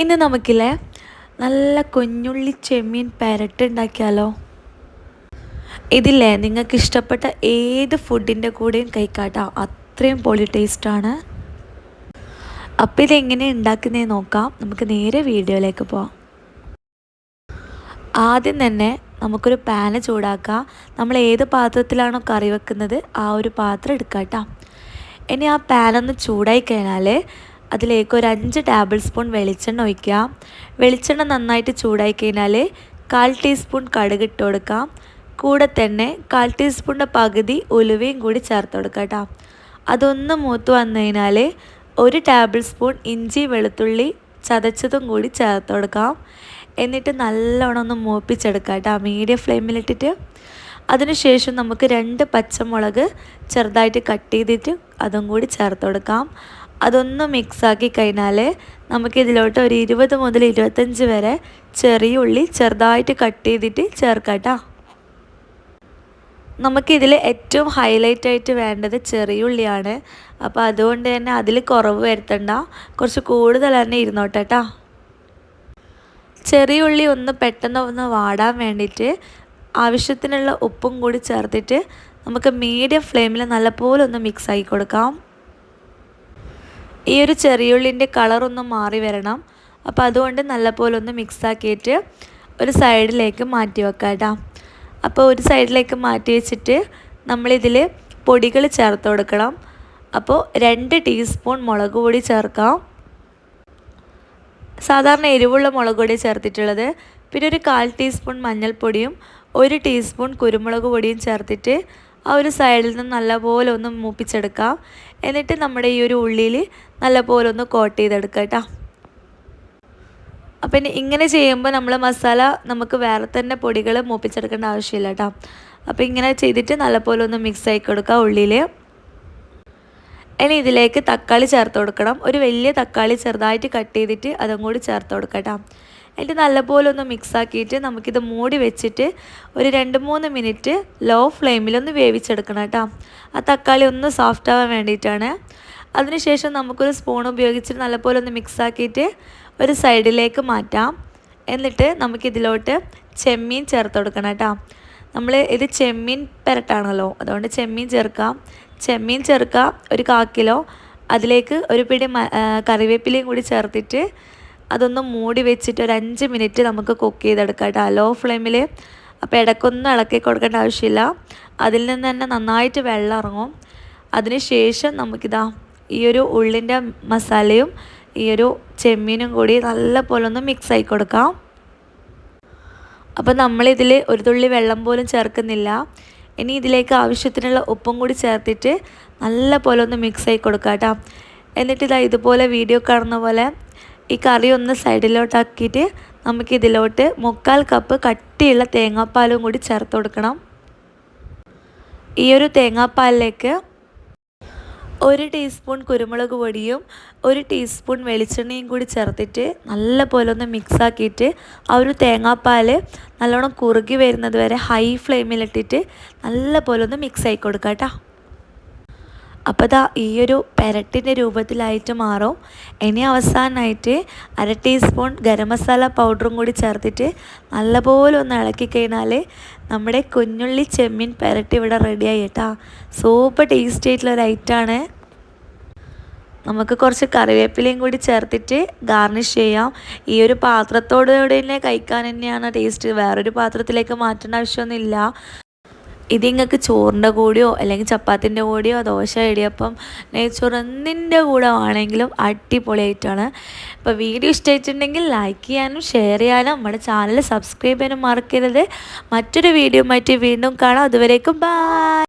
ഇന്ന് നമുക്കില്ലേ നല്ല കുഞ്ഞുള്ളി ചെമ്മീൻ പെരട്ട് ഉണ്ടാക്കിയാലോ? ഇതില്ലേ നിങ്ങൾക്ക് ഇഷ്ടപ്പെട്ട ഏത് ഫുഡിന്റെ കൂടെയും കഴിക്കാട്ടോ. അത്രയും പൊളി ടേസ്റ്റാണ് അപ്പം ഇതെങ്ങനെ ഉണ്ടാക്കുന്നതെന്ന് നോക്കാം. നമുക്ക് നേരെ വീഡിയോയിലേക്ക് പോവാം. ആദ്യം തന്നെ നമുക്കൊരു പാന് ചൂടാക്കാം. നമ്മൾ ഏത് പാത്രത്തിലാണോ കറി വെക്കുന്നത് ആ ഒരു പാത്രം എടുക്കാം ഇനി ആ പാനൊന്ന് ചൂടായി കഴിഞ്ഞാൽ അതിലേക്ക് ഒരു അഞ്ച് ടേബിൾ സ്പൂൺ വെളിച്ചെണ്ണ ഒഴിക്കുക. വെളിച്ചെണ്ണ നന്നായിട്ട് ചൂടായി കഴിഞ്ഞാൽ കാൽ ടീസ്പൂൺ കടുക് ഇട്ട് കൊടുക്കാം കൂടെ തന്നെ കാൽ ടീസ്പൂണിന്റെ പകുതി ഉലുവയും കൂടി ചേർത്ത് കൊടുക്കുക കേട്ടോ അതൊന്ന് മൂത്ത് വന്നു കഴിഞ്ഞാൽ ഒരു ടേബിൾ സ്പൂൺ ഇഞ്ചി വെളുത്തുള്ളി ചതച്ചതും കൂടി ചേർത്ത് കൊടുക്കാം എന്നിട്ട് നല്ലോണം ഒന്ന് മൂപ്പിച്ചെടുക്കാം കേട്ടോ മീഡിയം ഫ്ലെയിമിലിട്ടിട്ട് അതിനുശേഷം നമുക്ക് രണ്ട് പച്ചമുളക് ചെറുതായിട്ട് കട്ട് ചെയ്തിട്ട് അതും കൂടി ചേർത്ത് കൊടുക്കാം. അതൊന്ന് മിക്സാക്കി കഴിഞ്ഞാൽ നമുക്കിതിലോട്ട് ഒരു ഇരുപത് മുതൽ ഇരുപത്തഞ്ച് വരെ ചെറിയ ഉള്ളി ചെറുതായിട്ട് കട്ട് ചെയ്തിട്ട് ചേർക്കാട്ടോ. നമുക്കിതിൽ ഏറ്റവും ഹൈലൈറ്റ് ആയിട്ട് വേണ്ടത് ചെറിയ ഉള്ളിയാണ്. അപ്പോൾ അതുകൊണ്ട് തന്നെ അതിൽ കുറവ് വരുത്തണ്ട. കുറച്ച് കൂടുതൽ തന്നെ ഇരുന്നോട്ടെ ചെറിയ ഉള്ളി ഒന്ന് പെട്ടെന്ന് ഒന്ന് വാടാൻ വേണ്ടിയിട്ട് ആവശ്യത്തിനുള്ള ഉപ്പും കൂടി ചേർത്തിട്ട് നമുക്ക് മീഡിയം ഫ്ലെയിമിൽ നല്ലപോലെ ഒന്ന് മിക്സ് ആക്കി കൊടുക്കാം. ഈ ഒരു ചെറിയുള്ളിന്റെ കളറൊന്ന് മാറി വരണം. അപ്പോൾ അതുകൊണ്ട് നല്ലപോലെ ഒന്ന് മിക്സാക്കിയിട്ട് ഒരു സൈഡിലേക്ക് മാറ്റി വെക്കാം കേട്ടോ അപ്പോൾ ഒരു സൈഡിലേക്ക് മാറ്റി വെച്ചിട്ട് നമ്മളിതിൽ പൊടികൾ ചേർത്ത് കൊടുക്കണം. അപ്പോൾ രണ്ട് ടീസ്പൂൺ മുളക് പൊടി ചേർക്കാം. സാധാരണ എരിവുള്ള മുളക് പൊടി ചേർത്തിട്ടുള്ളത്. പിന്നെ ഒരു കാൽ ടീസ്പൂൺ മഞ്ഞൾപ്പൊടിയും ഒരു ടീസ്പൂൺ കുരുമുളക് പൊടിയും ചേർത്തിട്ട് ആ ഒരു സൈഡിൽ നിന്ന് നല്ലപോലെ ഒന്ന് മൂപ്പിച്ചെടുക്കാം. എന്നിട്ട് നമ്മുടെ ഈ ഒരു ഉള്ളിയിൽ നല്ലപോലെ ഒന്ന് കോട്ട് ചെയ്തെടുക്കുക കേട്ടോ അപ്പം ഇങ്ങനെ ചെയ്യുമ്പോൾ നമ്മൾ മസാല നമുക്ക് വേറെ തന്നെ പൊടികൾ മൂപ്പിച്ചെടുക്കേണ്ട ആവശ്യമില്ല കേട്ടോ അപ്പോൾ ഇങ്ങനെ ചെയ്തിട്ട് നല്ലപോലെ ഒന്ന് മിക്സ് ആയി കൊടുക്കുക ഉള്ളിയിൽ ഇനി ഇതിലേക്ക് തക്കാളി ചേർത്ത് കൊടുക്കണം. ഒരു വലിയ തക്കാളി ചെറുതായിട്ട് കട്ട് ചെയ്തിട്ട് അതും കൂടി ചേർത്ത് കൊടുക്കാം കേട്ടോ എന്നിട്ട് നല്ലപോലെ ഒന്ന് മിക്സ് ആക്കിയിട്ട് നമുക്കിത് മൂടി വെച്ചിട്ട് ഒരു രണ്ട് മൂന്ന് മിനിറ്റ് ലോ ഫ്ലെയിമിലൊന്ന് വേവിച്ചെടുക്കണം കേട്ടോ. ആ തക്കാളി ഒന്ന് സോഫ്റ്റ് ആവാൻ വേണ്ടിയിട്ടാണ്. അതിനുശേഷം നമുക്കൊരു സ്പൂൺ ഉപയോഗിച്ചിട്ട് നല്ലപോലെ ഒന്ന് മിക്സ് ആക്കിയിട്ട് ഒരു സൈഡിലേക്ക് മാറ്റാം. എന്നിട്ട് നമുക്കിതിലോട്ട് ചെമ്മീൻ ചേർത്ത് കൊടുക്കണം കേട്ടോ. നമ്മൾ ഇത് ചെമ്മീൻ പെരട്ടാണല്ലോ അതുകൊണ്ട് ചെമ്മീൻ ചേർക്കാം. ചെമ്മീൻ ചേർക്കുക ഒരു കാക്കിലോ അതിലേക്ക് ഒരു പിടി കറിവേപ്പിലയും കൂടി ചേർത്തിട്ട് അതൊന്ന് മൂടി വെച്ചിട്ട് ഒരു അഞ്ച് മിനിറ്റ് നമുക്ക് കുക്ക് ചെയ്തെടുക്കാം കേട്ടോ. ലോ. ഫ്ലെയിമിൽ അപ്പോൾ ഇടയ്ക്കൊന്നും ഇളക്കി കൊടുക്കേണ്ട ആവശ്യമില്ല. അതിൽ നിന്ന് തന്നെ നന്നായിട്ട് വെള്ളം ഇറങ്ങും. അതിന് ശേഷം നമുക്കിതാ ഈ ഒരു ഉള്ളിന്റെ മസാലയും ഈ ഒരു ചെമ്മീനും കൂടി നല്ലപോലെ ഒന്ന് മിക്സ് ആയി കൊടുക്കാം. അപ്പോൾ നമ്മളിതിൽ ഒരു തുള്ളി വെള്ളം പോലും ചേർക്കുന്നില്ല. ഇനി ഇതിലേക്ക് ആവശ്യത്തിനുള്ള ഉപ്പും കൂടി ചേർത്തിട്ട് നല്ല പോലെ ഒന്ന് മിക്സ് ആയി കൊടുക്കാം കേട്ടോ. എന്നിട്ട് ഇതാ ഇതുപോലെ വീഡിയോ കാണുന്ന പോലെ ഈ കറി ഒന്ന് സൈഡിലോട്ടാക്കിയിട്ട് നമുക്കിതിലോട്ട് മുക്കാൽ കപ്പ് കട്ടിയുള്ള തേങ്ങാപ്പാലും കൂടി ചേർത്ത് കൊടുക്കണം. ഈ ഒരു തേങ്ങാപ്പാലിലേക്ക് ഒരു ടീസ്പൂൺ കുരുമുളക് പൊടിയും ഒരു ടീസ്പൂൺ വെളിച്ചെണ്ണയും കൂടി ചേർത്തിട്ട് നല്ല പോലെ ഒന്ന് മിക്സാക്കിയിട്ട് ആ ഒരു തേങ്ങാപ്പാൽ നല്ലോണം കുറുകി വരുന്നത് വരെ ഹൈ ഫ്ലെയിമിലിട്ടിട്ട് നല്ല പോലെ ഒന്ന് മിക്സ് ആയി കൊടുക്കാം കേട്ടോ അപ്പോൾ ഇതാ ഈ ഒരു പെരട്ടിന്റെ രൂപത്തിലായിട്ട് മാറും. ഇനി അവസാനമായിട്ട് അര ടീസ്പൂൺ ഗരം മസാല പൗഡറും കൂടി ചേർത്തിട്ട് നല്ലപോലെ ഒന്ന് ഇളക്കി കഴിഞ്ഞാൽ നമ്മുടെ കുഞ്ഞുള്ളി ചെമ്മീൻ പെരട്ടി ഇവിടെ റെഡിയായി കേട്ടോ. സൂപ്പർ ടേസ്റ്റി ആയിട്ടുള്ള ഒരു ഐറ്റമാണ് നമുക്ക് കുറച്ച് കറിവേപ്പിലയും കൂടി ചേർത്തിട്ട് ഗാർണിഷ് ചെയ്യാം. ഈ ഒരു പാത്രത്തോടുകൂടി തന്നെ കഴിക്കാൻ തന്നെയാണ് ടേസ്റ്റ് വേറൊരു പാത്രത്തിലേക്ക് മാറ്റേണ്ട ആവശ്യമൊന്നുമില്ല. ഇത് നിങ്ങൾക്ക് ചോറിന്റെ കൂടെയോ അല്ലെങ്കിൽ ചപ്പാത്തിന്റെ കൂടെയോ ദോശ ഇടിയപ്പം നെയ്ച്ചോറ് എന്തിന്റെ കൂടെ ആണെങ്കിലും അടിപൊളിയായിട്ടാണ്. അപ്പോൾ വീഡിയോ ഇഷ്ടമായിട്ടുണ്ടെങ്കിൽ ലൈക്ക് ചെയ്യാനും ഷെയർ ചെയ്യാനും നമ്മുടെ ചാനൽ സബ്സ്ക്രൈബ് ചെയ്യാനും മറക്കരുത്. മറ്റൊരു വീഡിയോ മറ്റ് വീണ്ടും കാണാം. അതുവരേക്കും ബൈ